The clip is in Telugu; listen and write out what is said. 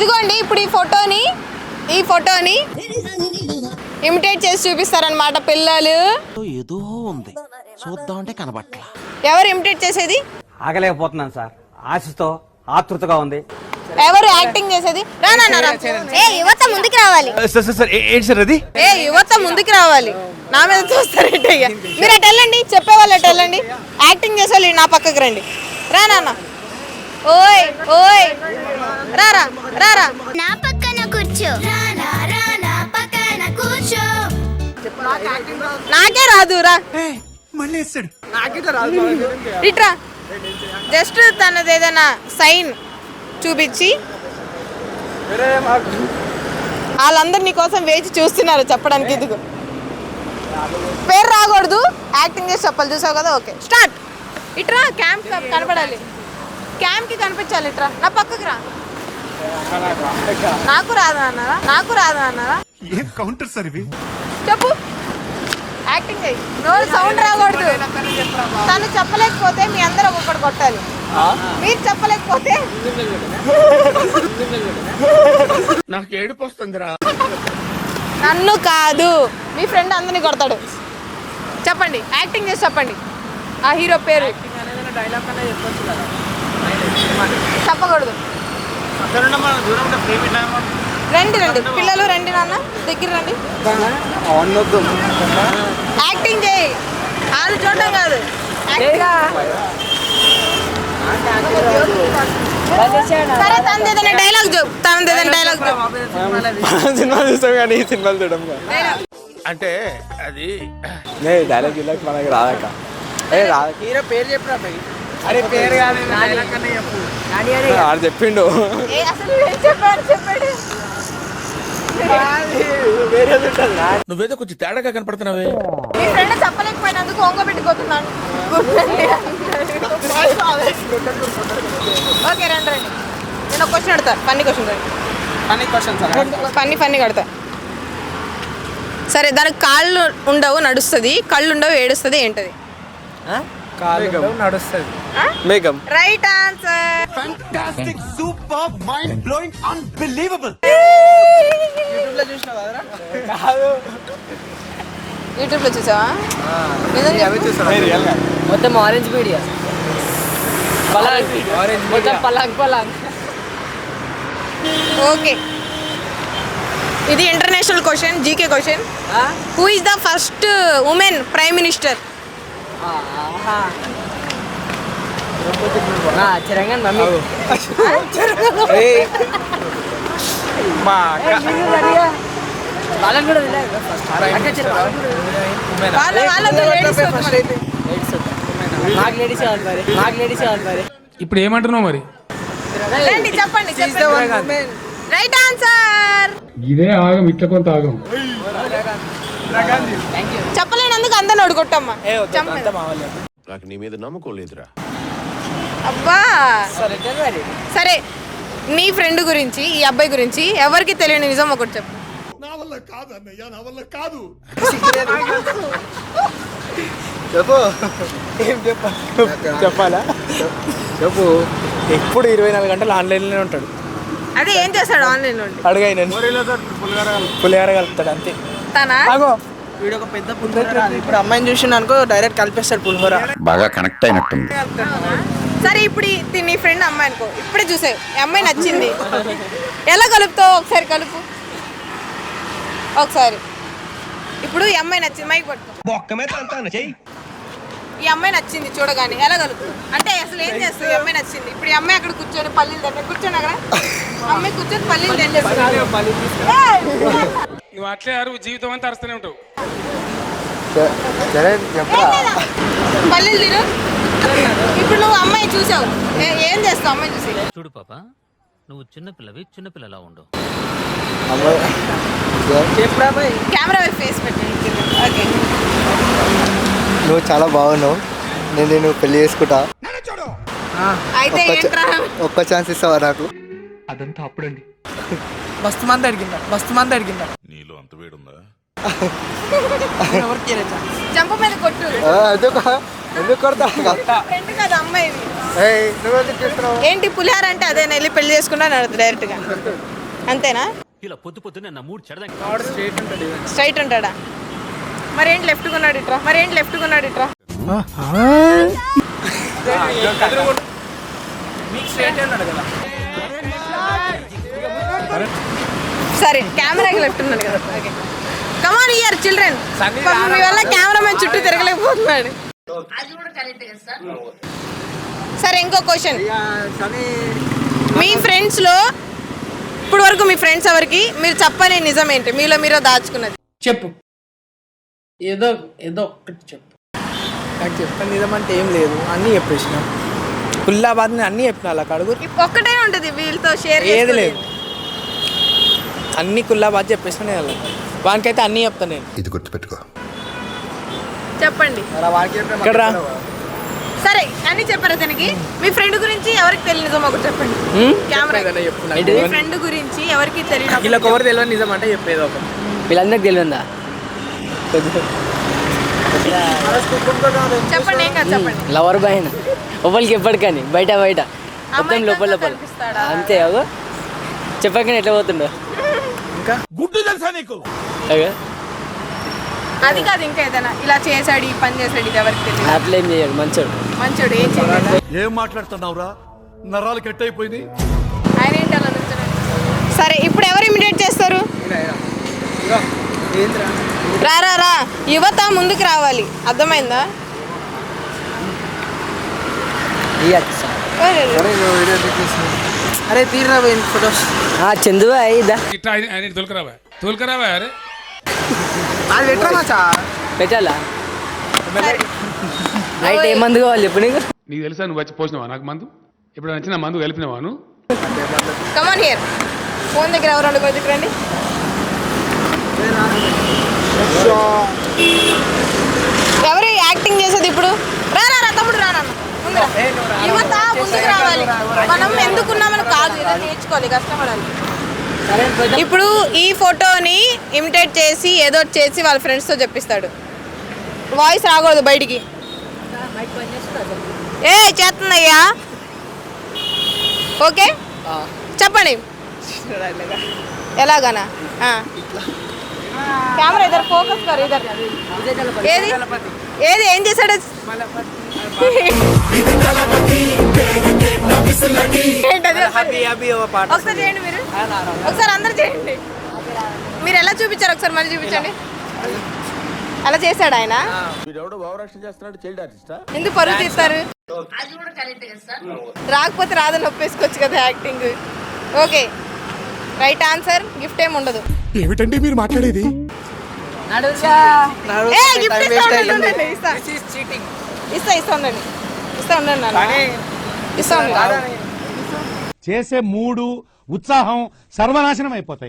ఇదిగోండి ఇప్పుడు ఈ ఫోటోని ఈ ఫోటోని ఇమిటేట్ చేసి చూపిస్తారనమాట పిల్లలు. ఏదో ఉంది. చూద్దామంటే కనబట్ల. ఎవరు ఇమిటేట్ చేసేది? ఆగలేకపోతున్నాను సార్. ఆశతో ఆతృతగా ఉంది. ఎవరు యాక్టింగ్ చేసేది? రా నాన్న, రా. ఏ యువత ముందుకు రావాలి. సార్ సార్ ఏంటి సార్ అది? ఏ యువత ముందుకు రావాలి. నా మీద చూస్తారేంటి అయ్యా మీరు అటు వెళ్ళండి చెప్పే వాళ్ళు అటు వెళ్ళండి. యాక్టింగ్ చేసే వాళ్ళు నా పక్కకు రండి. రా నాన్న. ఓయ్ ఓయ్. రా రా రా రా. నా పక్కన కూర్చో. నాకే రాదు రా. మళ్ళీ ఇట్రా. జస్ట్ తనది ఏదైనా సైన్ చూపించి వాళ్ళందరు నీ కోసం వేచి చూస్తున్నారు చెప్పడానికి ఇదిగో. పేరు రాకూడదు యాక్టింగ్ చేసి చెప్పాలి. చూసావు కదా? ఓకే. స్టార్ట్. ఇట్రా క్యాంప్ కనపడాలి. క్యాంప్కి కనిపించాలి ఇట్రా. నా పక్కకి రా. నాకు రాదు అన్నారా? నాకు రాదు అన్నారా? ఏం కౌంటర్ సార్ ఇవి? చెప్పు. యాక్టింగ్ చేయి. నోరు సౌండ్ రాకూడదు. తను చెప్పలేకపోతే మీ అందరూ ఒక్కొక్కటి కొట్టాలి. మీరు చెప్పలేకపోతే? నాకు ఏడుపు వస్తుందిరా. నన్ను కాదు. మీ ఫ్రెండ్ అందరినీ కొడతాడు. చెప్పండి. యాక్టింగ్ చేసి చెప్పండి. ఆ హీరో పేరు. చెప్పకూడదు రండి రండి. పిల్లలు రండి నాన్న. దగ్గర రండి. యాక్టింగ్ చేయి. వాళ్ళు చూడడం కాదు. సరే తనది ఏదైనా డైలాగ్ చెప్పు తనది ఏదైనా డైలాగ్ చెప్పు సినిమా చూస్తాం కానీ ఈ సినిమాలు చూడడం అంటే అది డైలాగ్ గిలాగ్ మనకి రాదక్క. ఏ రాదు హీరో పేరు చెప్పరా అరే పేరు కాదు. ఆడు చెప్పిండు. నువ్వేదో కొంచెం తేడాగా కనపడుతున్నావే. మీ ఫ్రెండ్ చెప్పలేకపోయినందుకు ఒంగబెట్టి కొట్టున్నాను ఓకే రండి రండి. నేను ఒక క్వశ్చన్ అడతా ఫన్నీ క్వశ్చన్ రండి. Funny question sir funny funny కడతా. సరే దానికి కాళ్ళు ఉండవు నడుస్తుంది. కళ్ళు ఉండవు ఏడుస్తుంది ఏంటది? కాలు నడుస్తుంది. మేఘం. Right answer super mind blowing unbelievable యూట్యూబ్లో చూసినావు కదరా యూట్యూబ్లో చూసావా? నిజంగా మొత్తం ఆరెంజ్ మీడియా పలాంగ్. మొత్తం పలాంగ్ పలాంగ్. ఓకే. ఇది international question GK question who is the first women prime minister కూడా తెలియదు అక్క చిర- వాళ్ళ వాళ్ళతో ladies తో మరి. మాకు లేడీస్ కావాలి మరి? మాకు లేడీస్ కావాలి మరి? ఇప్పుడు ఏమంటున్నావు మరి? రండి చెప్పండి చెప్పండి. రైట్ ఆన్సర్ ఇదే ఆగం ఇట్లా కొంత ఆగం. చెప్పలేనందుకు చెప్పండి నాకు నీ మీద నమ్మకం లేదురా. అబ్బా! సరే నీ ఫ్రెండ్ గురించి ఈ అబ్బాయి గురించి ఎవరికి తెలియని నిజం ఒకటి చెప్పు. చెప్పు. చెప్పాలా? చెప్పు. ఎప్పుడు ఇరవై నాలుగు గంటలు ఆన్లైన్లోనే ఉంటాడు. అదే ఏం చేస్తాడు ఆన్లైన్ నుండి అడుగాయి పులిహార కలుపుతాడు. అంతే. తనా? వీడు ఒక పెద్ద పులిహోర ఇప్పుడు అమ్మాయిని చూసిన అనుకో డైరెక్ట్ కలిపేస్తాడు పులిహోర. బాగా కనెక్ట్ అయినట్టుంది. సరే ఇప్పుడు ఈ- నీ ఫ్రెండ్ అమ్మాయి అనుకో. ఇప్పుడే చూసావు ఈ అమ్మాయి నచ్చింది. ఎలా కలుపుతావు? ఒకసారి కలుపు. ఒకసారి. ఇప్పుడు ఈ అమ్మాయి నచ్చింది. మైక్ పట్టుకో. ఈ అమ్మాయి నచ్చింది చూడగానే. ఎలా కలుపు అంటే అసలు ఏం చేస్తుంది ఈ అమ్మాయి నచ్చింది. ఇప్పుడు ఈ అమ్మాయి అక్కడ కూర్చొని పల్లీలు తింటే కూర్చొని అక్కడ? అమ్మాయి కూర్చొని పల్లీలు తింటే నువ్వు అట్లే అరువు జీవితం అంతా అరుస్తూనే ఉంటావు. సరే చెప్పరా? పల్లీలు తిరు. ఇప్పుడు నువ్వు అమ్మాయి చూసావు. ఏ- ఏం చేస్తావు అమ్మాయి చూసి? చూడు పాప నువ్వు చిన్నపిల్లవి చిన్నపిల్లలా ఉండు అమ్మాయి చెప్పురా బాయ్ కెమెరా ఫేస్ పెట్టండి ఓకే. నువ్వు చాలా బాగున్నావు. నేను నేను పెళ్ళి చేసుకుంటా. అయితే ఒక్క ఛాన్స్ ఇస్తావా నాకు? అదంతా అప్పుడండి. మస్తు మంది అడిగిందా? మస్తు మంది అడిగిందా? నీలో అంత వేడుందా? ఎవరికి. జంప మీద కొట్టు. ఎందుకు? కొడతా ఫ్రెండ్ కదా అమ్మాయిది ఏయ్, నువ్వెందుకు చేస్తున్నావు? ఏంటి పులిహార అంటే అదే వెళ్ళి పెళ్ళి చేసుకున్నా డైరెక్ట్గా అంతేనా? ఇలా పొద్దు పొద్దునే నా మూడు స్ట్రైట్ ఉంటాడా మరేంటి లెఫ్ట్ కొన్నాడు ఇట్రా? మరేంటి లెఫ్ట్ కొన్నాడు ఇట్రా? మీకు స్ట్రేట్ ఉన్నాడు కదా. సరే. కెమెరాకి లెఫ్ట్ ఉన్నాడు కదా. Okay. Come on here children మీ వల్ల కెమెరామెన్ చుట్టూ తిరగలేకపోతున్నాడు. సరే ఇంకో క్వశ్చన్ మీ ఫ్రెండ్స్లో ఇప్పుడు వరకు మీ ఫ్రెండ్స్ ఎవరికి మీరు చెప్పని నిజం ఏంటి మీలో మీరే దాచుకున్నది. చెప్పు. ఏదో ఏదో ఒక్కటి చెప్పు. నాకు చెప్పండి నిజమంటే ఏం లేదు. అన్నీ చెప్పేసిన. కుల్లాబాద్ అన్నీ చెప్పిన అలా కడుగు ఒక్కటే ఉంటది వీళ్ళతో షేర్ ఏది లేదు. అన్ని కుల్లాబాద్ చెప్పేసిన నేను వానికైతే అన్నీ చెప్తాను నేను. ఇది గుర్తుపెట్టుకో. చెప్పండి. ఇక్కడ రా సరే అన్ని చెప్పారు అతనికి మీ ఫ్రెండ్ గురించి ఎవరికి తెలియదు నిజం ఒకటి చెప్పండి. కెమెరా. నాకు. మీ ఫ్రెండ్ గురించి ఎవరికి తెలియదు వీళ్ళకి ఎవరు తెలియదు నిజం అంటే చెప్పేది ఒక. వీళ్ళందరికి తెలియదా? చెప్పండి ఏం కాదు చెప్పండి. లవర్ బాయ్ లోపలికి ఎప్పటికని బయట బయట. మొత్తం లోపల కన్నా లోపల. కనిపిస్తాడా? అంతే అవు చెప్పకనే ఎట్లా పోతుండో. గుడ్డు తెలుసా నీకు? అది కాదు ఇంకా ఏదైనా. ఇలా చేశాడు ఈ పని చేశాడు ఇది ఎవరికి తెలియదు. అట్లా ఏం చేయడు మంచోడు. మంచోడు ఏం చేయలేదు ఏం మాట్లాడుతున్నావురా? నరాలు కట్ అయిపోయింది ఆయన ఏంటి అలా? సరే ఇప్పుడు ఎవరు ఇమిడియేట్ చేస్తారు? రా రా రా. యువత ముందుకు రావాలి. అర్థమైందా? ఇయ్యచ్చు సార్. అరే తీరా పోయింది ఫొటోస్ ఆ చందు అయ్యిదా ఇట్లా ఆయన- ఆయన తోలుకరావా తోలుకరావా అరే అది పెట్టరా చా పెట్టాలా నైట్ ఏ మందు కావాలి చెప్పు నీకు నీకు తెలుసా నువ్వు వచ్చి పోసినావా నాకు మందు? ఇప్పుడు నచ్చిన మందు కలిపినావా నువ్వు? కమాన్ హియర్ ఫోన్ దగ్గర ఎవరు దగ్గర రండి ఎవరు యాక్టింగ్ చేసేది ఇప్పుడు రా రా రా తమ్ముడు రా నాన్న ముందు రా. యువత ముందుకు రావాలి. మనం ఎందుకున్నామని కాదు ఏదో నేర్చుకోవాలి కష్టపడాలి. ఇప్పుడు ఈ ఫోటోని ఇమిటేట్ చేసి ఏదో చేసి వాళ్ళ ఫ్రెండ్స్తో చెప్పిస్తాడు. వాయిస్ రాకూడదు బయటికి. ఏ చేస్తుందయ్యా? ఓకే? చెప్పండి. ఎలాగనా. కెమెరా ఇద్దరు ఫోకస్ కర్ ఇద్దరు. ఏది? ఏది? ఏం చేశాడు? ఒకసారి చేయండి మీరు. ఒకసారి అందరు చేయండి. మీరు ఎలా చూపించారు? ఒకసారి మళ్ళీ చూపించండి. అలా చేశాడు ఆయన. ఎందుకు పరుగు తీస్తారు? రాకపోతే రాదని ఒప్పేసుకోవచ్చు కదా acting. Okay. Right answer gift ఏమి ఉండదు. ఏమిటండి మీరు మాట్లాడేది? ఏ గిఫ్ట్ ఇస్తా ఇస్తా. ఇస్తా ఇస్తా ఉండండి. ఇస్తా ఉండండి నాన్న. ఇస్తా ఉండండి. చేసే మూడు ఉత్సాహం సర్వనాశనం అయిపోతాయి.